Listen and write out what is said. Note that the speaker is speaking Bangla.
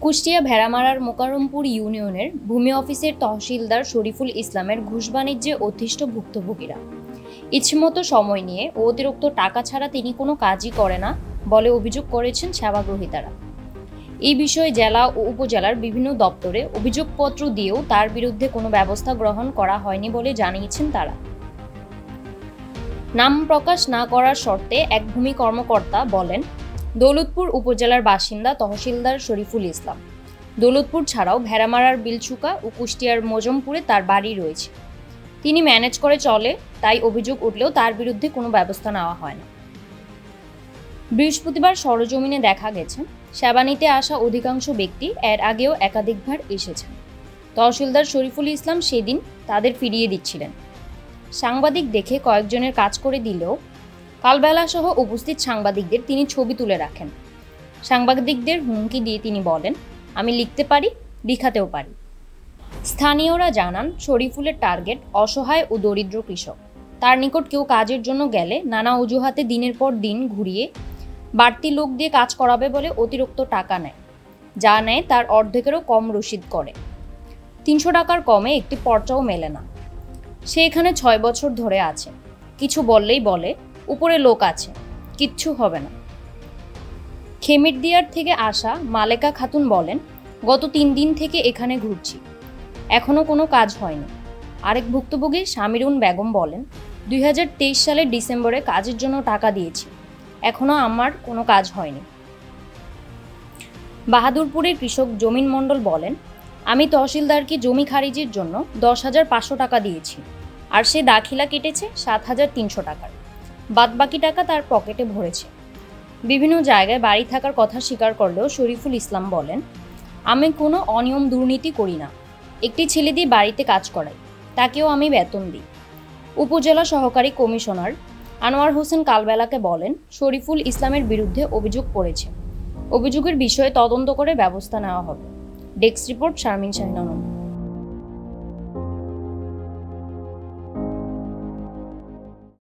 কুষ্টিয়া ভেড়ামারার মোকারমপুর ইউনিয়নের ভূমি অফিসের তহসিলদার শরীফুল ইসলামের ঘুষ বাণিজ্যে অতিষ্ঠ ভুক্তভোগীরা ইচ্ছেমতো সময় নিয়ে ও অতিরিক্ত টাকা ছাড়া তিনি কোনো কাজই করে না বলে অভিযোগ করেছেন সেবাগ্রহীতারা। এই বিষয়ে জেলা ও উপজেলার বিভিন্ন দপ্তরে অভিযোগপত্র দিয়েও তার বিরুদ্ধে কোনো ব্যবস্থা গ্রহণ করা হয়নি বলে জানিয়েছেন তারা। নাম প্রকাশ না করার শর্তে এক ভূমি কর্মকর্তা বলেন দৌলতপুর উপজেলার বাসিন্দা তহসিলদার শরীফুল ইসলাম। দৌলতপুর ছাড়াও ভেড়ামারার বিলছুকা ও কুষ্টিয়ার মজমপুরে তার বাড়ি রয়েছে। তিনি ম্যানেজ করে চলে, তাই অভিযোগ উঠলেও তার বিরুদ্ধে কোনো ব্যবস্থা নেওয়া হয় না। বৃহস্পতিবার সরজমিনে দেখা গেছে সেবা নিতে আসা অধিকাংশ ব্যক্তি এর আগেও একাধিকবার এসেছেন। তহসিলদার শরীফুল ইসলাম সেদিন তাদের ফিরিয়ে দিচ্ছিলেন। সাংবাদিক দেখে কয়েকজনের কাজ করে দিলেও কালবেলা সহ উপস্থিত সাংবাদিকদের তিনি ছবি তুলে রাখেন। সাংবাদিকদের হুমকি দিয়ে তিনি বলেন, আমি লিখতে পারি, লিখাতেও পারি। স্থানীয়রা জানান, শরীফুলের টার্গেট অসহায় ও দরিদ্র কৃষক। তার নিকট কেউ কাজের জন্য গেলে নানা অজুহাতে দিনের পর দিন ঘুরিয়ে বাড়তি লোক দিয়ে কাজ করাবে বলে অতিরিক্ত টাকা নেয়। যা নেয় তার অর্ধেকেরও কম রসিদ করে। তিনশো টাকার কমে একটি পর্চাও মেলে না। সে এখানে ছয় বছর ধরে আছে। কিছু বললেই বলে উপরে লোক আছে, কিচ্ছু হবে না। খেমিরদিয়ার থেকে আসা মালেকা খাতুন বলেন, গত তিন দিন থেকে এখানে ঘুরছি। এখনও কোনো কাজ হয়নি। আরেক ভুক্তভোগী সামিরুন বেগম বলেন, দুই সালের ডিসেম্বরে কাজের জন্য টাকা দিয়েছি। এখনও আমার কোনো কাজ হয়নি। বাহাদুরপুরের কৃষক জমিন মণ্ডল বলেন, আমি তহসিলদারকে জমি খারিজের জন্য দশ হাজার পাঁচশো টাকা দিয়েছি, আর সে দাখিলা কেটেছে সাত হাজার তিনশো টাকার। বাদবাকি টাকা তার পকেটে ভরেছে। বিভিন্ন জায়গায় বাড়ি থাকার কথা স্বীকার করলেও শরীফুল ইসলাম বলেন, আমি কোনো অনিয়ম দুর্নীতি করি না। একটি ছেলে দিয়ে বাড়িতে কাজ করাই, তাকেও আমি বেতন দিই। উপজেলা সহকারী কমিশনার আনোয়ার হোসেন কালবেলাকে বলেন, শরীফুল ইসলামের বিরুদ্ধে অভিযোগ করেছে। অভিযোগের বিষয়ে তদন্ত করে ব্যবস্থা নেওয়া হবে। Desk report Sharmin শাহিনানন্দ